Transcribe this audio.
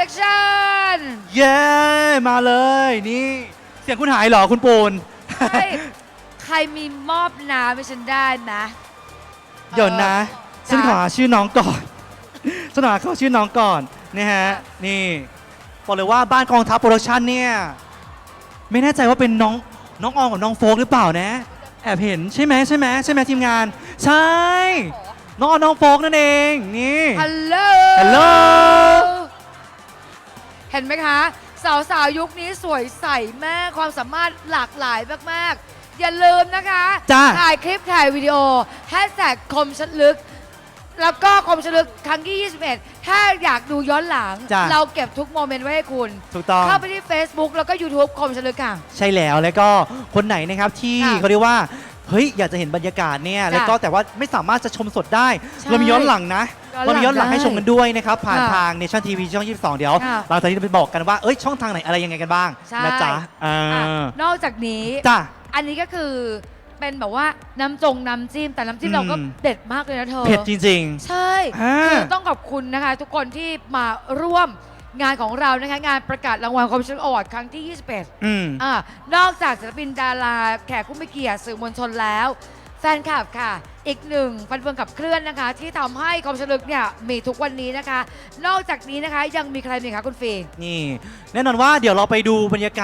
ดักชั่น เย้มาเลยนี่เสียงคุณหายเหรอคุณปูน ใช่ใครมีมอบน้ำให้ฉันได้นะเดี๋ยวนะเออฉันขอจ้ะหาชื่อน้องก่อนฉันขอเขาชื่อน้องก่อนนะฮะนี่บอกเลยว่าบ้านกองทัพโปรดักชันเนี่ยไม่แน่ใจว่าเป็นน้องน้องออมกับน้องโฟกหรือเปล่านะ แอบเห็นใช่ไหมใช่ไหมใช่ไหมทีมงาน ใช่ น้องออมน้องโฟกนั่นเองนี่ฮัลโหล Hello เห็นไหมคะ สาวสาวๆยุคนี้สวยใสแม่ความสามารถหลากหลายมากๆ อย่าลืมนะคะจ้าถ่ายคลิปถ่ายวิดีโอแฮชแท็กคมชัดลึก แล้วก็คมชัดลึกครั้งที่ 21 ถ้าอยากดูย้อนหลัง จ้ะ เราเก็บทุกโมเมนต์ไว้ให้คุณ ถูกต้อง เข้าไปที่ Facebook แล้วก็ YouTube คมชัดลึกค่ะ ใช่แล้วแล้วก็คนไหนนะครับที่ค่ะเขาเรียกว่าเฮ้ยอยากจะเห็นบรรยากาศเนี่ยแล้วก็แต่ว่าไม่สามารถจะชมสดได้ ใช่ เรามีย้อนหลังนะ ย้อนหลังเรามีย้อนหลังให้ชมกันด้วยนะครับ ผ่านค่ะทาง Nation TV ช่อง 22 เดี๋ยวค่ะหลังจากนี้จะไปบอกกันว่าเอ้ยช่องทางไหนอะไรยังไงกันบ้างใช่ นะจ๊ะอ่าอะนอกจากนี้จ้ะ อันนี้ก็คือเป็นแบบว่าน้ำจงน้ำจิ้มแต่น้ำจิ้มอืม เราก็เด็ดมากเลยนะเธอ เผ็ดจริง ใช่อ่าคือต้องขอบคุณนะคะ ทุกคนที่มาร่วมงานของเรานะคะ งานประกาศรางวัลคอมมิชชั่นอวอร์ดครั้งที่ 21 ๆ อืม อ่านอกจากศิลปินดาราแขกผู้มีเกียรติสื่อมวลชนแล้ว แฟนคลับค่ะ อีกหนึ่งฟันเฟืองขับเคลื่อนนะคะ ที่ทำให้ความชลึกเนี่ยมีทุกวันนี้นะคะ นอกจากนี้นะคะยังมีใครมีคะคุณฟี นี่ แน่นอนว่าเดี๋ยวเราไปดูบรรยากาศ